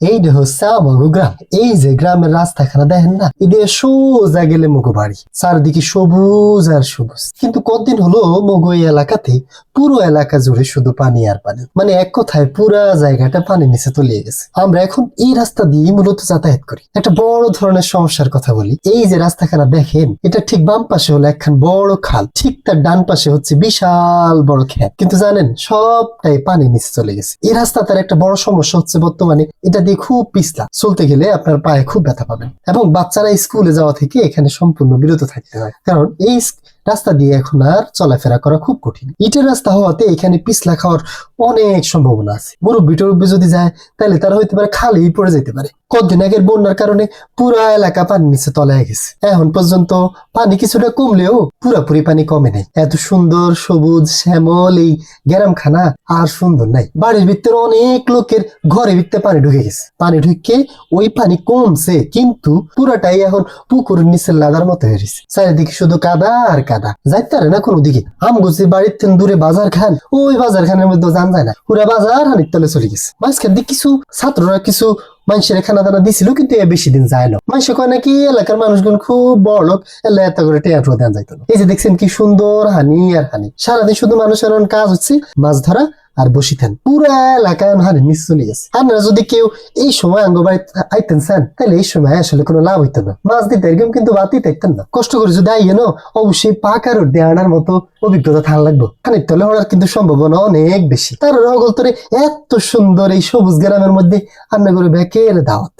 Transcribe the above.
এইটা হচ্ছে আমাগো গ্রাম। এই যে গ্রামের রাস্তাখানা দেখেন না এটা সোজা গেলে মগো বাড়ি, চারদিকে সবুজ আর সবুজ। কিন্তু কতদিন হলো মগো এই এলাকাতে পুরো এলাকা জুড়ে শুধু পানি আর পানি। মানে এক কথায় পুরা জায়গাটা পানির নিচে তলিয়ে গেছে। আমরা এখন এই রাস্তা দিয়ে মূলত যাতায়াত করি। একটা বড় ধরনের সমস্যার কথা বলি। এই যে রাস্তাখানা দেখেন, এটা ঠিক বাম পাশে হলো একখান বড় খাল। ঠিক তার ডান পাশে হচ্ছে বিশাল বড় ক্ষেত কিন্তু জানেন, সবটাই পানির নিচে চলে গেছে। এই রাস্তা তার একটা বড় সমস্যা হচ্ছে বর্তমানে, এটা দিয়ে খুব পিছলা। চলতে গেলে আপনার পায়ে খুব ব্যথা পাবেন এবং বাচ্চারা স্কুলে যাওয়া থেকে এখানে সম্পূর্ণ বিরত থাকতে হয়। কারণ এই রাস্তা দিয়ে এখন আর চলাফেরা করা খুব কঠিন। ইটের রাস্তা হওয়াতে এখানে পিছলা খাওয়ার অনেক সম্ভাবনা আছে। মুরব্বী টুরব্বী যদি যায়, তাহলে তারা হইতে পারে খালি পড়ে যেতে পারে। কতদিন আগের বন্যার কারণে পুরা এলাকা পানির নিচে তলায় গেছে। এখন পর্যন্ত পানি কিছুটা কমলেও পুরাপুরি পানি কমে নাই। এত সুন্দর সবুজ, শ্যামল এই গ্রামখানা আর সুন্দর নাই। বাড়ির ভিতরে অনেক লোকের ঘরে ভিতরে পানি ঢুকে গেছে। পানি ঢুকে ওই পানি কমছে, কিন্তু পুরাটাই এখন পুকুরের নিচে লাদার মতো হয়ে গেছে চারিদিকে শুধু কাদা আর কাদা। যাইতে পারে না কোনো দিকে আমগুছি বাড়ির থেকে দূরে বাজার খান, ওই বাজার খানের মধ্যে জান যায় না। পুরা বাজার হানির তলে চলে গেছে। মাঝখান দিয়ে কিছু ছাত্ররা কিছু মানুষের খানা দানা দিছিল, কিন্তু এ বেশি দিন যায় না। মানুষ কয় নাকি, এলাকার মানুষগুলো খুব বড় লোক, এলা এত করে টেয়াটো দেওয়া যাইতো এই যে দেখছেন কি সুন্দর হানি আর হানি। সারাদিন শুধু মানুষের কাজ হচ্ছে, মাছ ধরা আর বসিতেন। পুরা এলাকায় হানি মিস চলে গেছে। আপনারা যদি কেউ এই সময় আঙ্গ বাড়িতে আইতেন তাহলে এই সময় আসলে কোনো লাভ হইতো না। মাছ দিতে এরকম কিন্তু বাতি থাকতেন না। কষ্ট করে যদি আইয়ে না অবশ্যই পাকার রোড আনার মতো অভিজ্ঞতা থাকা লাগবে। খানিক তলে ওনার কিন্তু সম্ভাবনা অনেক বেশি। তার অগল তরে এত সুন্দর এই সবুজ গ্রামের মধ্যে আন্না করে বেকের দাওয়াত।